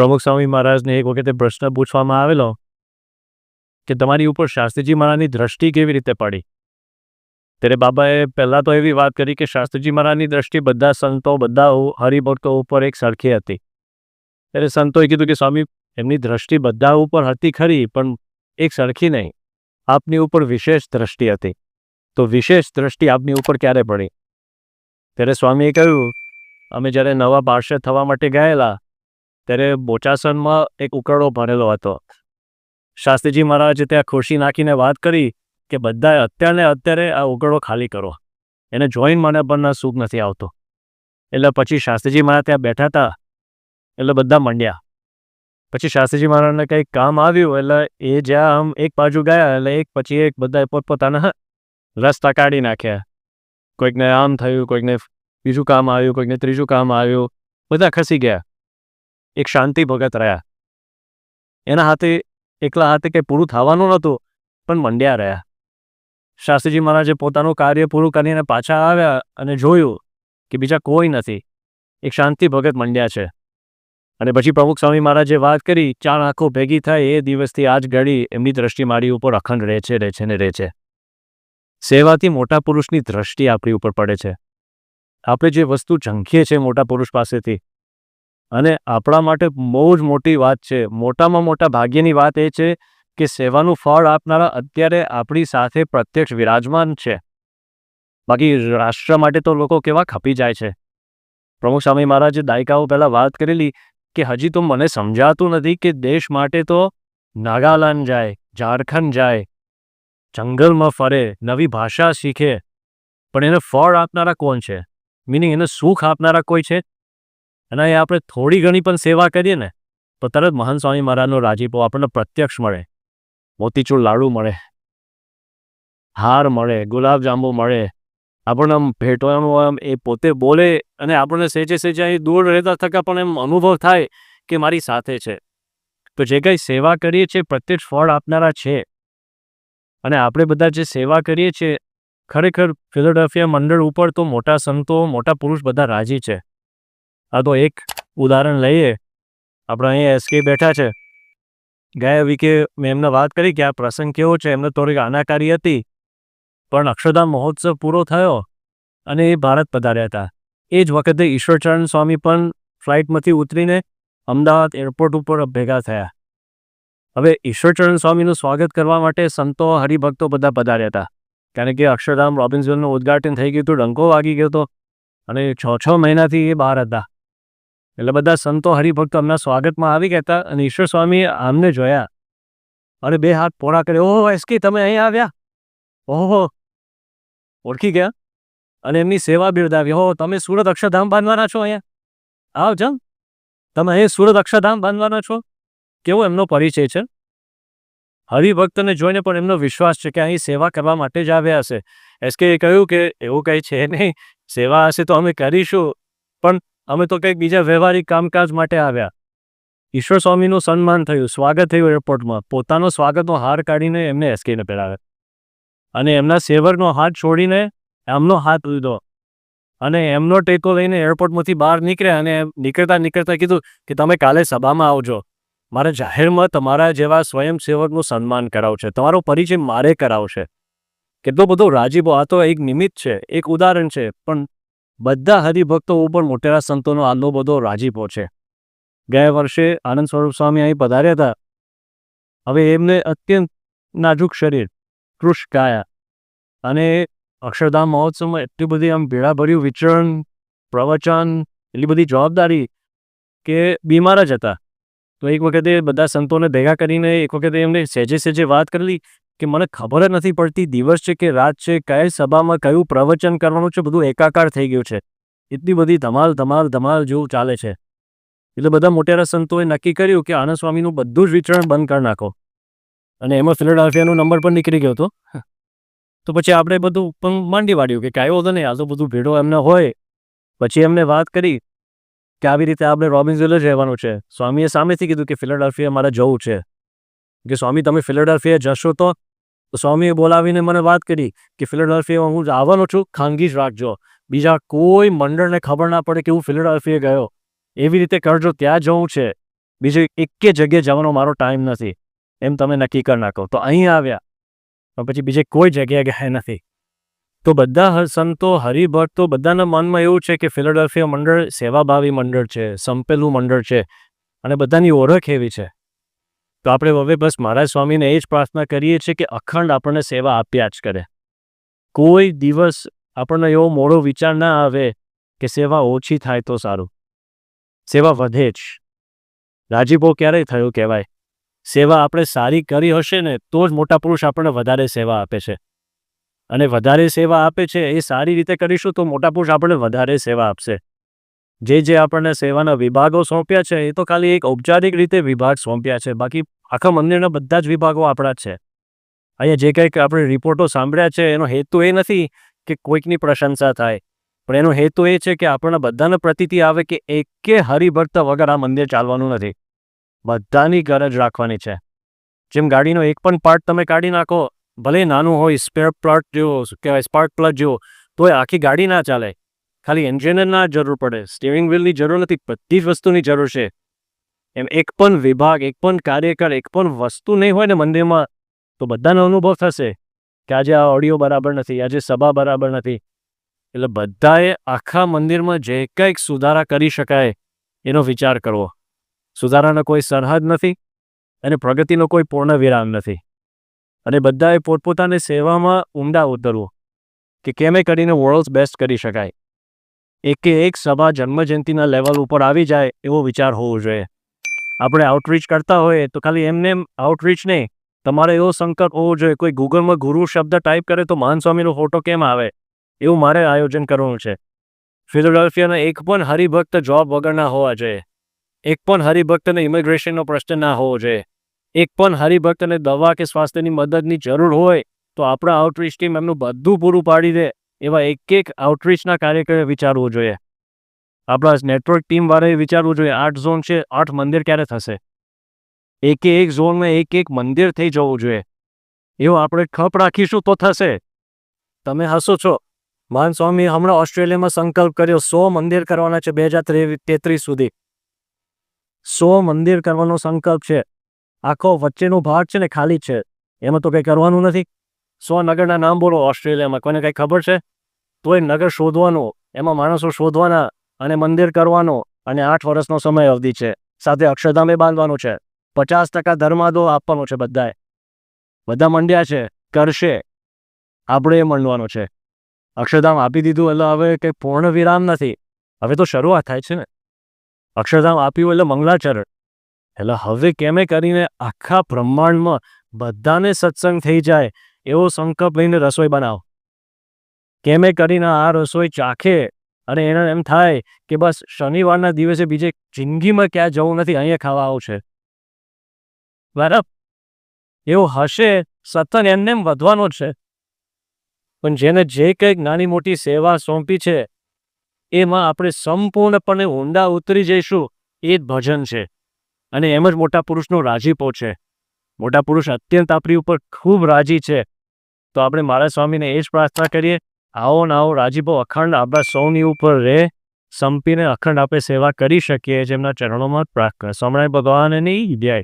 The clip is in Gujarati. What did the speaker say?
પ્રમુખ સ્વામી મહારાજને એક વખતે પ્રશ્ન પૂછવામાં આવેલો કે તમારી ઉપર શાસ્ત્રીજી મહારાજની દ્રષ્ટિ કેવી રીતે પડી? ત્યારે બાબાએ પહેલાં તો એવી વાત કરી કે શાસ્ત્રીજી મહારાજની દ્રષ્ટિ બધા સંતો, બધા હરિભક્તો ઉપર એક સરખી હતી. ત્યારે સંતોએ કીધું કે સ્વામી, એમની દ્રષ્ટિ બધા ઉપર હતી ખરી, પણ એક સરખી નહીં. આપની ઉપર વિશેષ દ્રષ્ટિ હતી. તો વિશેષ દ્રષ્ટિ આપની ઉપર ક્યારે પડી? ત્યારે સ્વામીએ કહ્યું, અમે જ્યારે નવા પાર્ષદ થવા માટે ગયેલા ત્યારે બોચાસનમાં એક ઉકરડો ભરેલો હતો. શાસ્ત્રીજી મહારાજે ત્યાં ખુરશી નાખીને વાત કરી કે, બધાએ અત્યારને અત્યારે આ ઉકરડો ખાલી કરો. એને જોઈન મને પણ સુખ નથી આવતો. એટલે પછી શાસ્ત્રીજી મહારાજ ત્યાં બેઠા હતા. એટલે બધા મંડ્યા. પછી શાસ્ત્રીજી મહારાજને કંઈક કામ આવ્યું, એટલે એ જ્યાં આમ એક બાજુ ગયા, એટલે એક પછી એક બધા પોતપોતાના રસ્તા કાઢી નાખ્યા. કોઈકને આમ થયું, કોઈકને બીજું કામ આવ્યું, કોઈકને ત્રીજું કામ આવ્યું. બધા ખસી ગયા. એક શાંતિ ભગત રહ્યા. એના હાથે એકલા હાથે કંઈ પૂરું થવાનું નહોતું, પણ મંડ્યા રહ્યા. શાસ્ત્રીજી મહારાજે પોતાનું કાર્ય પૂરું કરીને પાછા આવ્યા અને જોયું કે બીજા કોઈ નથી. એક શાંતિ ભગત મંડ્યા છે. અને પછી પ્રમુખ સ્વામી મહારાજે વાત કરી, ચાર આંખો ભેગી થાય એ દિવસથી આજ ઘડી એમની દ્રષ્ટિ મારી ઉપર અખંડ રહે છે રહે છે ને રહે છે. સેવાથી મોટા પુરુષની દ્રષ્ટિ આપણી ઉપર પડે છે. આપણે જે વસ્તુ ઝંખીએ છીએ મોટા પુરુષ પાસેથી અને આપણા માટે બહુ જ મોટી વાત છે. મોટામાં મોટા ભાગ્યની વાત એ છે કે સેવાનું ફળ આપનારા અત્યારે આપણી સાથે પ્રત્યક્ષ વિરાજમાન છે. બાકી રાષ્ટ્ર માટે તો લોકો કેવા ખપી જાય છે. પ્રમુખ સ્વામી મહારાજે દાયકાઓ પહેલાં વાત કરેલી કે હજી તો મને સમજાતું નથી કે દેશ માટે તો નાગાલેન્ડ જાય, ઝારખંડ જાય, જંગલમાં ફરે, નવી ભાષા શીખે. પણ એને ફળ આપનારા કોણ છે? મિનિંગ એને સુખ આપનારા કોઈ છે? અને એ આપણે થોડી ઘણી પણ સેવા કરીએ ને, તો તરત મહાન સ્વામી મહારાજનો રાજીપો આપણને પ્રત્યક્ષ મળે. મોતીચૂર લાડુ મળે. હાર મળે, ગુલાબજાંબુ મળે. આપણને આમ ભેટવાનું આમ એ પોતે બોલે અને આપણને સેજે સેજે અહીં દૂર રહેતા થકા પણ એમ અનુભવ થાય કે મારી સાથે છે. તો જે કંઈ સેવા કરીએ છીએ પ્રત્યક્ષ ફળ આપનારા છે. અને આપણે બધા જે સેવા કરીએ છીએ, ખરેખર ફિલોડોફિયા મંડળ ઉપર તો મોટા સંતો, મોટા પુરુષ બધા રાજી છે. આ તો એક ઉદાહરણ લઈએ. આપણે અહીંયા એસકે બેઠા છે. ગયા વીકે મેં એમને વાત કરી કે આ પ્રસંગ કેવો છે? એમને થોડીક આનાકારી હતી. પણ અક્ષરધામ મહોત્સવ પૂરો થયો અને એ ભારત પધાર્યા હતા. એ જ વખતે ઈશ્વરચરણ સ્વામી પણ ફ્લાઇટમાંથી ઉતરીને અમદાવાદ એરપોર્ટ ઉપર ભેગા થયા. હવે ઈશ્વરચરણ સ્વામીનું સ્વાગત કરવા માટે સંતો, હરિભક્તો બધા પધાર્યા હતા. કારણ કે અક્ષરધામ રોબિન્સવિલનું ઉદ્ઘાટન થઈ ગયું હતું, ડંકો વાગી ગયો હતો અને છ છ મહિનાથી એ બહાર હતા. એટલે બધા સંતો હરિભક્તો એમના સ્વાગતમાં આવી ગયા હતા અને ઈશ્વર સ્વામી આમને જોયા. અને બે હાથ પોળા કરે ઓહો, એસકી, તમે અહીં આવ્યા? ઓહો. ઓળખી ગયા? અને એમની સેવા બિરદાવી. હો તમે સુરત અક્ષરધામ બાંધવાના છો અહીંયા? આવ જમ તમે અહીં સુરત અક્ષરધામ બાંધવાના છો? કેવો એમનો પરિચય છે? હરિભક્તને જોઈને પણ એમનો વિશ્વાસ છે કે અહીં સેવા કરવા માટે જ આવ્યા હશે. એસકે કહ્યું કે એવું કંઈ છે નહીં. સેવા હશે તો અમે કરીશું. પણ અમે તો કંઈક બીજા વ્યવહારિક કામકાજ માટે આવ્યા. ઈશ્વર સ્વામીનું સન્માન થયું, સ્વાગત થયું એરપોર્ટમાં. પોતાનો સ્વાગતનો હાર કાઢીને એમને એસકેને પહેરાવ્યા. અને એમના સેવરનો હાથ છોડીને એમનો હાથ લીધો. અને એમનો ટેકો લઈને એરપોર્ટમાંથી બહાર નીકળ્યા અને નીકળતા નીકળતા કીધું કે તમે કાલે સભામાં આવજો. મારે જાહેરમાં તમારા જેવા સ્વયંસેવકનું સન્માન કરાવશે. તમારો પરિચય મારે કરાવશે. કેટલો બધો રાજીબો આ તો એક નિમિત્ત છે, એક ઉદાહરણ છે, પણ બધા હરિભક્તો ઉપર મોટેરા સંતોનો આટલો બધો રાજીપો છે. ગયા વર્ષે આનંદ સ્વરૂપ સ્વામી અહીં પધાર્યા હતા. હવે એમને અત્યંત નાજુક શરીર કૃષ કાયા અને અક્ષરધામ મહોત્સવમાં એટલી બધી આમ ભેળાભર્યું વિચરણ, પ્રવચન, એટલી બધી જવાબદારી કે બીમાર જ હતા. તો એક વખતે બધા સંતોને ભેગા કરીને એક વખતે એમને સહેજે સહેજે વાત કરેલી કે મને ખબર જ નથી પડતી દિવસ છે કે રાત છે, કઈ સભામાં કયું પ્રવચન કરવાનું છે, બધું એકાકાર થઈ ગયું છે. એટલી બધી ધમાલ ધમાલ ધમાલ જેવું ચાલે છે. એટલે બધા મોટેરા સંતોએ નક્કી કર્યું કે આનંદ સ્વામીનું બધું જ વિચરણ બંધ કરી નાખો. અને એમાં ફિલોડેલ્ફિયાનો નંબર પણ નીકળી ગયો હતો. તો પછી આપણે બધું પણ માંડી વાળ્યું કે કાંઈ હતો નહીં, આ તો બધું ભેડો એમને હોય. પછી એમને વાત કરી કે આવી રીતે આપણે રોબિન્સવિલ જ રહેવાનું છે. સ્વામીએ સામેથી કીધું કે ફિલોડેલ્ફિયા મારે જવું છે. કે સ્વામી તમે ફિલોડેલ્ફિયા જશો તો તો સ્વામીએ બોલાવીને મને વાત કરી કે ફિલોડેલ્ફિયા હું આવવાનો છું, ખાનગી જ રાખજો. બીજા કોઈ મંડળને ખબર ના પડે કે હું ફિલોડેલ્ફિયા ગયો. એવી રીતે કરજો, ત્યાં જવું છે. બીજી એકે જગ્યાએ જવાનો મારો ટાઈમ નથી. એમ તમે નક્કી કરી નાખો. તો અહીં આવ્યા. તો પછી બીજે કોઈ જગ્યાએ ગયા નથી. તો બધા સંતો, હરિભક્તો બધાના મનમાં એવું છે કે, ફિલાડેલ્ફિયા મંડળ સેવાભાવી મંડળ છે, સંપેલું મંડળ છે અને બધાની ઓળખ એવી છે. તો આપણે હવે બસ મહારાજ સ્વામીને એ જ પ્રાર્થના કરીએ છીએ કે અખંડ આપણને સેવા આપ્યા જ કરે. કોઈ દિવસ આપણને એવો મોડો વિચાર ના આવે કે સેવા ઓછી થાય તો સારું. સેવા વધે જ. રાજીપો ક્યારેય થયું કહેવાય? સેવા આપણે સારી કરી હશે ને તો જ મોટા પુરુષ આપણને વધારે સેવા આપે છે. અને વધારે સેવા આપે છે એ સારી રીતે કરીશું તો મોટા પુરુષ આપણને વધારે સેવા આપશે. જે જે આપણને સેવાના વિભાગો સોંપ્યા છે, એ તો ખાલી એક ઔપચારિક રીતે વિભાગ સોંપ્યા છે. બાકી આખા મંદિરના બધા જ વિભાગો આપણા છે. અહીંયા જે કંઈક આપણે રિપોર્ટો સાંભળ્યા છે, એનો હેતુ એ નથી કે કોઈકની પ્રશંસા થાય. પણ એનો હેતુ એ છે કે આપણને બધાને પ્રતિતિ આવે કે એકે હરિભક્ત વગર આ મંદિર ચાલવાનું નથી. બધાની ગરજ રાખવાની છે. જેમ ગાડીનો એક પણ પાર્ટ તમે કાઢી નાખો, ભલે નાનું હોય સ્પેર પ્લટ જેવો કહેવાય સ્પાર્ક પ્લગ જેવો તો એ આખી ગાડી ના ચાલે. ખાલી એન્જિનને ના જરૂર પડે સ્ટીરિંગ વ્હીલની જરૂર નથી, બધી જ વસ્તુની જરૂર છે. એમ એક પણ વિભાગ, એક પણ કાર્યકર, એક પણ વસ્તુ નહીં હોય ને મંદિરમાં, તો બધાનો અનુભવ થશે કે આજે આ ઓડિયો બરાબર નથી, આજે સભા બરાબર નથી. એટલે બધાએ આખા મંદિરમાં જે કંઈક સુધારા કરી શકાય એનો વિચાર કરવો. સુધારાનો કોઈ સરહદ નથી અને પ્રગતિનો કોઈ પૂર્ણ વિરામ નથી. અને બધાએ પોતપોતાની સેવામાં ઊંડા ઉતરવું કે કેમે કરીને વર્લ્ડ બેસ્ટ કરી શકાય. એકે એક સભા જન્મજયંતિના લેવલ ઉપર આવી જાય એવો વિચાર હોવો જોઈએ. આપણે આઉટરીચ કરતા હોઈએ તો ખાલી એમને એમ આઉટરીચ નહીં. તમારે એવો સંકટ હોવો જોઈએ, કોઈ ગૂગલમાં ગુરુ શબ્દ ટાઈપ કરે તો મહાન સ્વામીનો ફોટો કેમ આવે? એવું મારે આયોજન કરવાનું છે. ફિલોડેલ્ફિયાના એક પણ હરિભક્ત જોબ વગરના હોવા જોઈએ. એક પણ હરિભક્તને ઇમિગ્રેશનનો પ્રશ્ન ના હોવો જોઈએ. એક પણ હરિભક્તને દવા કે સ્વાસ્થ્યની મદદની જરૂર હોય તો આપણા આઉટરીચ ટીમ એમનું બધું પૂરું પાડી દે. એવા એક એક આઉટરીચના કાર્યક્રમે વિચારવું જોઈએ. આપણા નેટવર્ક ટીમ વાળાએ વિચારવું જોઈએ, આઠ ઝોન છે, આઠ મંદિર ક્યારે થશે? એકે એક ઝોનમાં એક એક મંદિર થઈ જવું જોઈએ. એવું આપણે ખપ રાખીશું તો થશે. તમે હસો છો. માન સ્વામી હમણાં ઓસ્ટ્રેલિયામાં સંકલ્પ કર્યો, સો મંદિર કરવાના છે બે હજાર તેત્રીસ સુધી. સો મંદિર કરવાનો સંકલ્પ છે. આખો વચ્ચેનો ભાગ છે ને ખાલી છે. એમાં તો કંઈ કરવાનું નથી. સો નગરના નામ બોલો ઓસ્ટ્રેલિયામાં. કોઈને કંઈ ખબર છે? તો એ નગર શોધવાનું, એમાં માણસો શોધવાના અને મંદિર કરવાનો અને આઠ વર્ષનો સમય અવધિ છે. સાથે અક્ષરધામે બાંધવાનું છે. પચાસ ટકા ધર્માદો આપવાનો છે બધાએ. બધા મંડ્યા છે. કરશે. આપણે એ મંડવાનું છે. અક્ષરધામ આપી દીધું એટલે હવે કંઈ પૂર્ણ વિરામ નથી. હવે તો શરૂઆત થાય છે ને. અક્ષરધામ આપ્યું એટલે મંગલાચરણ એટલે હવે કેમે કરીને આખા બ્રહ્માંડમાં બધાને સત્સંગ થઈ જાય. એવો સંકલ્પ લઈને રસોઈ બનાવો. કેમે કરીને આ રસોઈ ચાખે અને એને એમ થાય કે બસ શનિવારના દિવસે બીજે જિંદગીમાં ક્યાં જવું નથી, અહીંયા ખાવા આવું છે. બરાબર. એવું હશે સતન એમને એમ વધવાનો છે. પણ જેને જે કંઈક નાની મોટી સેવા સોંપી છે, એમાં આપણે સંપૂર્ણપણે ઊંડા ઉતરી જઈશું, એ જ ભજન છે. અને એમ જ મોટા પુરુષનો રાજીપો છે. મોટા પુરુષ અત્યંત આપણી ઉપર ખૂબ રાજી છે. તો આપણે મારા સ્વામીને એ જ પ્રાર્થના કરીએ. આવો ને આવો રાજીપો અખંડ આપણા સૌની ઉપર રહે, સંપીને અખંડ આપણે સેવા કરી શકીએ જેમના ચરણોમાં પ્રાર્થના. સમણાય ભગવાનની જય.